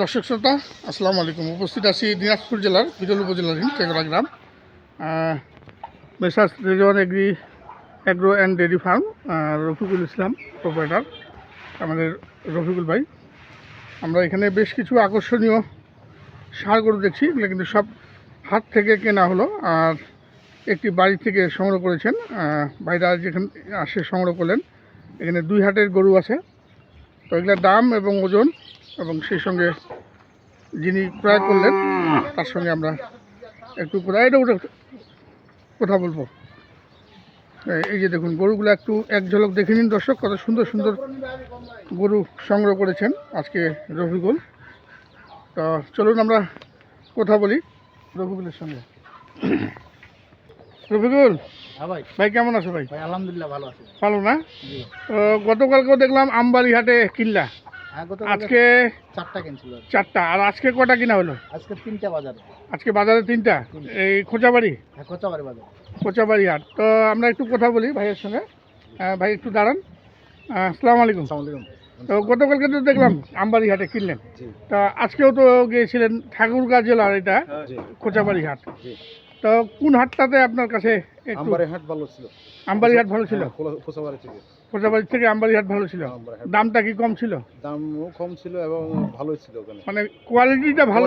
দর্শক শ্রোতা, আসসালামু আলাইকুম। উপস্থিত আছি দিনাজপুর জেলার বিরল উপজেলাধীন টেকরা গ্রাম। Messrs Rezon agri agro and dairy farm Rafiqul Islam proprietor আমাদের রফিকুল ভাই। আমরা এখানে বেশ কিছু আকর্ষণীয় সার গরু দেখছি, এগুলো কিন্তু সব হাট থেকে কেনা হলো আর একটি বাড়ি থেকে সংগ্রহ করেছেন। ভাইরা যেখানে আসে সংগ্রহ করলেন। এখানে দুই হাটের গরু আছে। তো এগুলোর দাম এবং ওজন এবং সেই সঙ্গে যিনি ক্রয় করলেন তার সঙ্গে আমরা একটু প্রায় এটা ওটা কথা বলব। এই- যে দেখুন গরুগুলো একটু এক ঝলক দেখে নিন দর্শক কত সুন্দর সুন্দর গরু সংগ্রহ করেছেন আজকে রফিকুল তো চলুন আমরা কথা বলি রফিকুলের সঙ্গে। রফিকুল হ্যাঁ ভাই। কেমন আছো ভাই? আলহামদুলিল্লাহ ভালো আছি। ভালো না? তো গতকালকেও দেখলাম আমবাড়ি হাটে গত আজকে চারটা কিনছিল। চারটা। আর আজকে কটা কিনা হলো? আজকে তিনটা বাজার। আজকে বাজারে তিনটা? এই খোঁচাবাড়ি? হ্যাঁ কোচাবাড়ি বাজার। খোঁচাবাড়ি হাট। তো আমরা একটু কথা বলি ভাইয়ের সঙ্গে। আহ, ভাই একটু দাঁড়ান। আহ, আসসালামু আলাইকুম। আসসালামাইকুম তো গতকালকে তো দেখলাম আমবাড়ি হাটে কিনলেন। তা আজকেও তো গিয়েছিলেন ঠাকুরগাঁ জেলার এটা খোঁচাবাড়ি হাট। তো কোন হাটটাতে আপনার কাছে একটু আমবারে হাট ভালো ছিল। আমবাড়ি হাট ভালো ছিল? কোচাবাড়ি থেকে। খোঁচাবাড়ি থেকে আমবাড়িহাট ভালো ছিল? দামটা কি কম ছিল? দামও কম ছিল এবং ভালো ছিল ওখানে। মানে কোয়ালিটিটা ভালো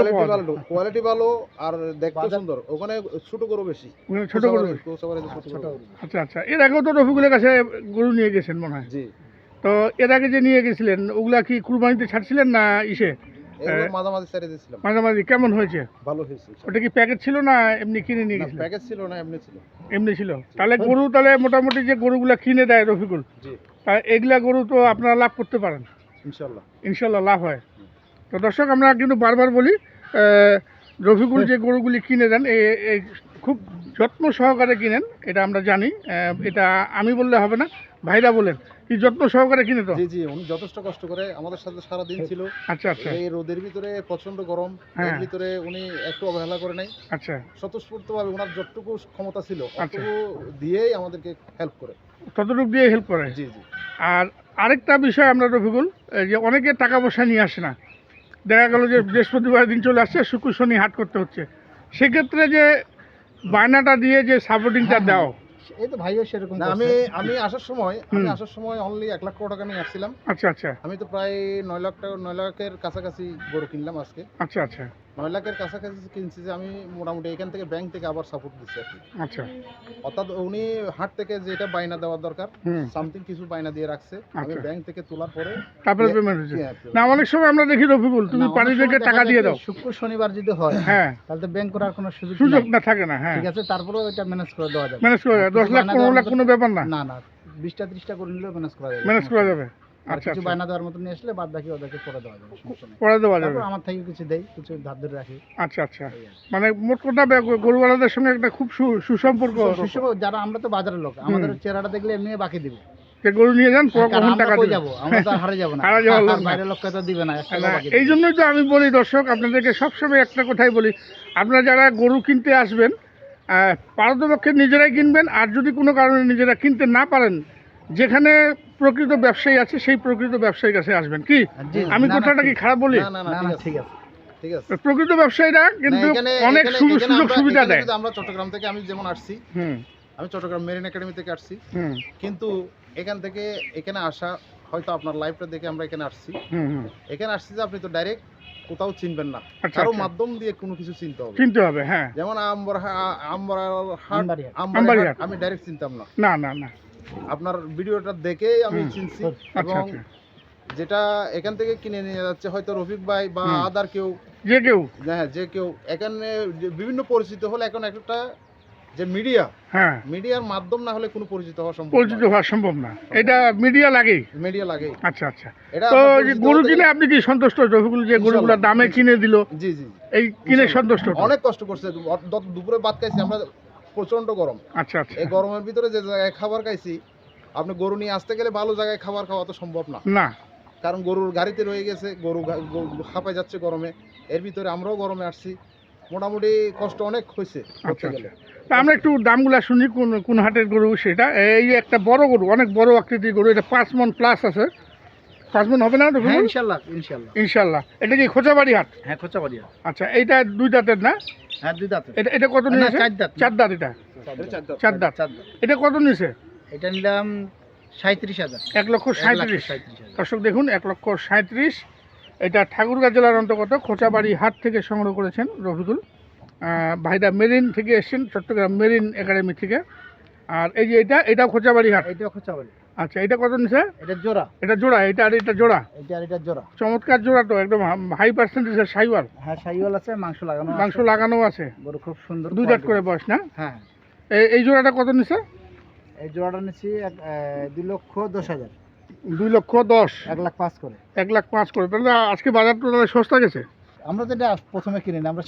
কোয়ালিটি ভালো আর দেখতে সুন্দর। ওখানে ছোট গরু বেশি। ছোট গরু কোচাবাড়িতে ছোট গরু। আচ্ছা আচ্ছা। এর আগেও তো রফিকুলের কাছে গরু নিয়ে গেছেন মনে হয়? জি। তো এর আগে যে নিয়ে গেছিলেন ওগুলা কি কুরবানিতে ছাড়ছিলেন না ইসে? মাঝামাঝি ছেড়ে দিয়েছিলাম। মাঝামাঝি কেমন হয়েছে? ভালো হয়েছে। ওটা কি প্যাকেট ছিল না এমনি কিনে নিয়ে গেছিলেন প্যাকেজ ছিল না এমনি ছিল। এমনি ছিল। তাহলে গরু তাহলে মোটামুটি যে গরুগুলা কিনে দেয় রফিকুল তা এগুলা গরু তো আপনারা লাভ করতে পারেন। ইনশাল্লাহ। ইনশাল্লাহ লাভ হয়। তো দর্শক আমরা কিন্তু বারবার বলি আহ, রফিকুল যে গরুগুলি কিনে দেন এ এ খুব যত্ন সহকারে কিনেন এটা আমরা জানি এটা আমি বললে হবে না ভাইরা বলেন কি যত্ন সহকারে কিনে তো? জি জি উনি যথেষ্ট কষ্ট করে আমাদের সাথে সারা দিন ছিল। আচ্ছা আচ্ছা। এই রোদের ভিতরে প্রচণ্ড গরম হ্যাঁ। এর ভিতরে উনি একটু অবহেলা করে নাই। আচ্ছা। স্বতঃস্ফূর্ত ভাবে ওনার যতটুকু ক্ষমতা ছিল আচ্ছা। অতটুকু দিয়েই আমাদেরকে হেল্প করে। ততটুকু দিয়ে হেল্প করে? জি জি। আর আরেকটা বিষয় আমরা রফিকুল যে অনেকে টাকা পয়সা নিয়ে আসে না। দেখা গেল যে বৃহস্পতিবার দিন চলে আসছে শুক্র শনি হাট করতে হচ্ছে। সেক্ষেত্রে যে বায়নাটা দিয়ে যে সাপোর্টিংটা হ্যাঁ, দাও। এই তো ভাইও সেরকম আমি আমি আসার সময় আমি আসার সময় অনলি এক লাখ টাকা নিয়ে আসছিলাম। আচ্ছা আচ্ছা। আমি তো প্রায় নয় লাখ টাকা নয় লাখের কাছাকাছি গরু কিনলাম আজকে। আচ্ছা আচ্ছা। নয় লাখের কাছাকাছি কিনছি যে আমি মোটামুটি এখান থেকে ব্যাংক থেকে আবার সাপোর্ট দিচ্ছি আর কি। আচ্ছা। অর্থাৎ উনি হাট থেকে যেটা বাইনা দেওয়ার দরকার সামথিং কিছু বাইনা দিয়ে রাখছে আমি আচ্ছা। ব্যাংক থেকে তোলার পরে তারপরে পেমেন্ট হ্যাঁ, না অনেক সময় আমরা দেখি রফিকুল তুমি পানি থেকে টাকা দিয়ে দাও। শুক্র শনিবার যদি হয় হ্যাঁ। তাহলে তো ব্যাংক করার কোনো সুযোগ সুযোগ না থাকে না হ্যাঁ। ঠিক আছে তারপরেও এটা ম্যানেজ করে দেওয়া যাবে। ম্যানেজ করা যায়। দশ লাখ বায়না পনেরো দেওয়ার লাখ কোনো ব্যাপার না। না না বিশটা ত্রিশটা করে নিলেও ম্যানেজ করা যাবে। ম্যানেজ করা যাবে। আর আচ্ছা কিছু আচ্ছা। বায়না দেওয়ার মতো নিয়ে আসলে বাদ বাকি ওদেরকে করে দেওয়া যাবে সমস্যা নেই। করে দেওয়া যাবে? আমার থেকে কিছু দেই কিছু ধার ধরে রাখি। আচ্ছা আচ্ছা। মানে মোট কথা গরুওয়ালাদের সঙ্গে একটা খুব সু- সুসম্পর্ক যারা আমরা তো বাজারের লোক আমাদের চেহারাটা দেখলে এমনি বাকি দিবে। গরু নিয়ে যান ক- কখন টাকা যাব? আমরা তো হারে যাব না। হারা। বাইরের লোককে তো দিবে না এই জন্যই তো আমি বলি দর্শক আপনাদেরকে সবসময় একটা কথাই বলি। আপনারা যারা গরু কিনতে আসবেন আহ, পারতপক্ষে নিজেরাই কিনবেন আর যদি কোনো কারণে নিজেরা কিনতে না পারেন যেখানে প্রকৃত ব্যবসায়ী আছে সেই প্রকৃত ব্যবসায়ীর কাছে আসবেন। কি? আমি না, না, কথাটা কি খারাপ বলি? না না না ঠিক আছে। প্রকৃত ব্যবসায়ীরা কিন্তু এখানে- অনেক সুযোগ সুযোগ সুবিধা দেয়। আমরা চট্টগ্রাম থেকে আমি যেমন আসছি আমি চট্টগ্রাম মেরিন একাডেমি থেকে আসছি। কিন্তু এখান থেকে এখানে আসা হয়তো আপনার লাইফটা দেখে আমরা এখানে আসছি। এখানে আসছি যে আপনি তো ডাইরেক্ট কোথাও চিনবেন না। আচ্ছা, কারও আচ্ছা। মাধ্যম দিয়ে কোনো কিছু চিনতে হবে। চিনতে হবে হ্যাঁ। যেমন হাট। হাট আমি ডাইরেক্ট চিনতাম না। না না না। আপনার ভিডিওটা দেখেই আমি চিনছি আচ্ছা এবং আচ্ছা যেটা এখান থেকে কিনে নিয়ে যাচ্ছে হয়তো রফিক ভাই বা আদার কেউ। যে কেউ। হ্যাঁ যে কেউ। এখানে বিভিন্ন পরিচিত হলে এখন একটা যে মিডিয়া হ্যাঁ। মিডিয়ার মাধ্যম না হলে কোনো পরিচিত হওয়া সম্ভব পরিচিত হওয়া সম্ভব না। এটা মিডিয়া লাগে মিডিয়া লাগে আচ্ছা আচ্ছা। তো গরু কিনে আপনি কি সন্তুষ্ট? রফিকুল যে গরুগুলো দামে কিনে দিল জি জি জি। এই কিনে সন্তুষ্ট অনেক কষ্ট করছে। দুপুরে ভাত খাইছি আমরা প্রচণ্ড গরম। আচ্ছা আচ্ছা। এই গরমের ভিতরে যে জায়গায় খাবার খাইছি আপনি গরু নিয়ে আসতে গেলে ভালো জায়গায় খাবার খাওয়া তো সম্ভব না। না। কারণ গরুর গাড়িতে রয়ে গেছে গরু হাঁপায় যাচ্ছে গরমে। এর ভিতরে আমরাও গরমে আসছি। মোটামুটি কষ্ট অনেক হয়েছে করতে আচ্ছা গেলে। তা আমরা একটু দামগুলা শুনি কোন কোন হাটের গরু সেটা। এই যে একটা বড় গরু অনেক বড় আকৃতির গরু এটা পাঁচ মন প্লাস আছে। পাঁচ মন হবে না হ্যাঁ ইনশাল্লাহ ইনশাল্লাহ। ইনশাল্লাহ। এটা কি খোঁচাবাড়ি হাট? হ্যাঁ খোঁচাবাড়ি হাট। আচ্ছা এইটা দুই দাঁতের না? হ্যাঁ দুই দাঁত এটা এটা কত না, নিয়েছে? চার দাঁত। চার দাঁত এটা? চার দাঁত। চার দাঁত। এটা কত নিয়েছে? এটা নিলাম সাঁত্রিশ হাজার। এক লক্ষ সাঁত্রিশ দর্শক দেখুন এক লক্ষ সাঁত্রিশ এটা ঠাকুরগাঁ জেলার অন্তর্গত খোঁচাবাড়ি হাট থেকে সংগ্রহ করেছেন রফিকুল। আহ, ভাইরা মেরিন থেকে এসেছেন চট্টগ্রাম মেরিন একাডেমি থেকে। আর এই যে এটা এটা খোঁচাবাড়ি হাট? এটা খোঁচাবাড়ি। আচ্ছা এটা কত নিছে? এটা জোড়া। এটা জোড়া এটা আর এটা জোড়া? এটা আর এটা জোড়া। চমৎকার জোড়া তো একদম হাই পার্সেন্টেজ পার্সেন্টেজের সাইওয়াল। হ্যাঁ সাইওয়াল আছে মাংস লাগানো মাংস লাগানো আছে। গরু খুব সুন্দর দুই দাঁত করে বয়স না? হ্যাঁ। এই- জোড়াটা কত নিছে? এই জোড়াটা এক দুই লক্ষ দশ হাজার। দুই লক্ষ দশ। এক লাখ পাঁচ করে। এক লাখ পাঁচ করে। তাহলে আজকে বাজার তো তাহলে সস্তা গেছে? আমরা তো এটা প্রথমে কিনি না আমরা।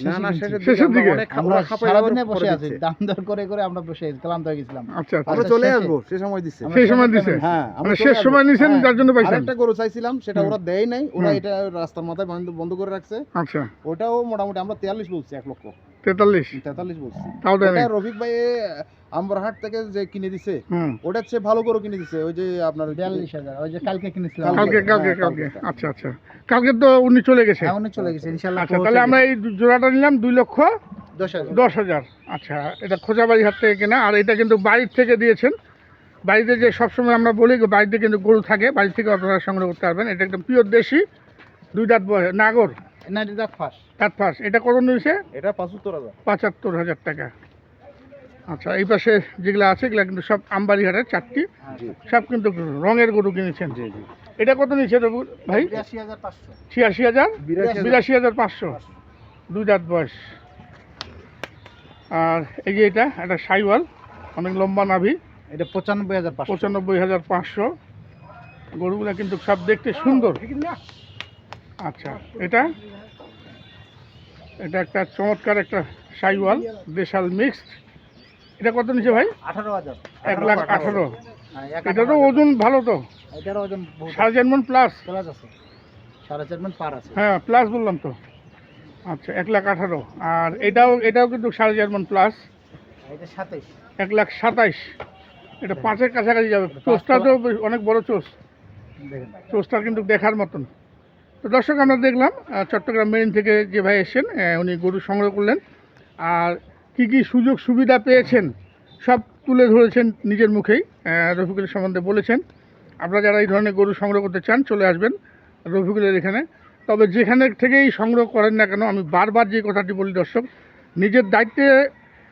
শেষের দিকে আমরা সারাদিনে বসে আছি দাম দর করে করে আমরা বসে আছি ক্লান্ত হয়ে গেছিলাম। আচ্ছা আচ্ছা। আমরা আচ্ছা, চলে শেষে। আসব সে সময় দিচ্ছে। আমরা সেই সময় দিছে? হ্যাঁ আমরা মানে শেষ সময় নিছেন হ্যাঁ, যার জন্য পাইছেন। একটা গরু চাইছিলাম সেটা। ওরা দেয় নাই ওরা এটা রাস্তার মাথায় বন্ধ বন্ধ করে রাখছে। আচ্ছা। ওটাও মোটামুটি আমরা তেয়াল্লিশ বলছি এক লক্ষ। তেতাল্লিশ। তেতাল্লিশ বলছি। তাও রফিক ভাই আম্বরহাট থেকে যে কিনে দিছে হুম। ওটার চেয়ে ভালো গরু কিনে দিছে ওই যে আপনার বিয়াল্লিশ হাজার ওই যে কালকে কিনেছিলাম। কালকে কালকে আচ্ছা আচ্ছা। কালকে তো উনি চলে গেছে। হ্যাঁ উনি চলে গেছে ইনশাল্লাহ আচ্ছা তাহলে আমরা এই জোড়াটা নিলাম দুই লক্ষ দশ হাজার। দশ হাজার। আচ্ছা এটা খোঁজাবাড়ি হাট থেকে কেনা আর এটা কিন্তু বাড়ির থেকে দিয়েছেন। বাড়িতে যে সবসময় আমরা বলি বাড়িতে কিন্তু গরু থাকে বাড়ি থেকে আপনারা সংগ্রহ করতে পারবেন। এটা একদম পিওর দেশি দুই দাঁত নাগর। না এটা ফার্স্ট দাঁত ফাঁস এটা কত নিয়েছে? এটা পাঁচাত্তর হাজার। পঁচাত্তর হাজার টাকা। আচ্ছা এই পাশে যেগুলো আছে এগুলো কিন্তু সব আমবাড়ি চারটি। সব কিন্তু রঙের গরু কিনেছেন। জি জি। এটা কত নিয়েছে রবু ভাই? হাজার পাঁচশো। ছিয়াশি হাজার? বিরাশি হাজার। পাঁচশো। দুই দাঁত বয়স। আর এই যে এটা একটা সাইওয়াল অনেক লম্বা নাভি। এটা পঁচানব্বই হাজার পঁচানব্বই হাজার পাঁচশো। গরুগুলো কিন্তু সব দেখতে সুন্দর। আচ্ছা এটা? এটা একটা চমৎকার একটা সাইওয়াল দেশাল মিক্সড এটা কত নিচে ভাই? আঠারো হাজার। এক লাখ আঠারো হ্যাঁ, এটা তো ওজন ভালো তো? এটার ওজন সাড়ে চার মন প্লাস প্লাস আছে। সাড়ে চার মিনিট পার আছে। হ্যাঁ প্লাস বললাম তো। আচ্ছা এক লাখ আঠারো। আর এটাও এটাও কিন্তু সাড়ে চার মন প্লাস এটা সাতাইশ। এক লাখ সাতাইশ। এটা পাঁচের কাছাকাছি যাবে। চোষটা তো অনেক বড় চোষ চোষটা কিন্তু দেখার মতন। তো দর্শক আমরা দেখলাম চট্টগ্রাম মেরিন থেকে যে ভাই এসেছেন উনি গরু সংগ্রহ করলেন। আর কি কি সুযোগ সুবিধা পেয়েছেন সব তুলে ধরেছেন নিজের মুখেই রফিকুলের সম্বন্ধে বলেছেন। আপনারা যারা এই ধরনের গরু সংগ্রহ করতে চান চলে আসবেন রফিকুলের এখানে। তবে যেখানে থেকেই সংগ্রহ করেন না কেন আমি বারবার যে কথাটি বলি দর্শক নিজের দায়িত্বে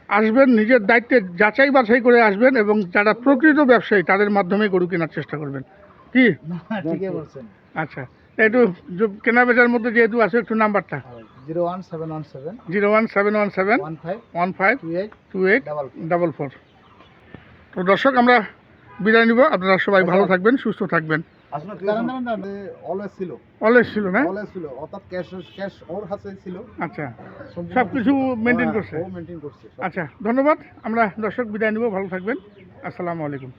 আসবেন নিজের দায়িত্বে যাচাই বাছাই করে আসবেন এবং যারা প্রকৃত ব্যবসায়ী তাদের মাধ্যমে গরু কেনার চেষ্টা করবেন। কি? বলছেন। আচ্ছা। একটু য- কেনা বেচার মধ্যে যেহেতু আছে একটু নাম্বারটা zero one seven one seven zero one seven one seven one five one five two eight two eight double double four তো দর্শক আমরা বিদায় নিব। আপনারা সবাই ভালো থাকবেন সুস্থ থাকবেন। অলওয়েজ ছিল। অলওয়েজ ছিল না? অলওয়েজ ছিল। অর্থাৎ ক্যাশ ক্যাশ ওর হাতে ছিল। আচ্ছা। সব কিছু মেনটেন হ্যাঁ, করছে? ও মেনটেন করছে আচ্ছা ধন্যবাদ। আমরা দর্শক বিদায় নিব ভালো থাকবেন। আসসালামু আলাইকুম।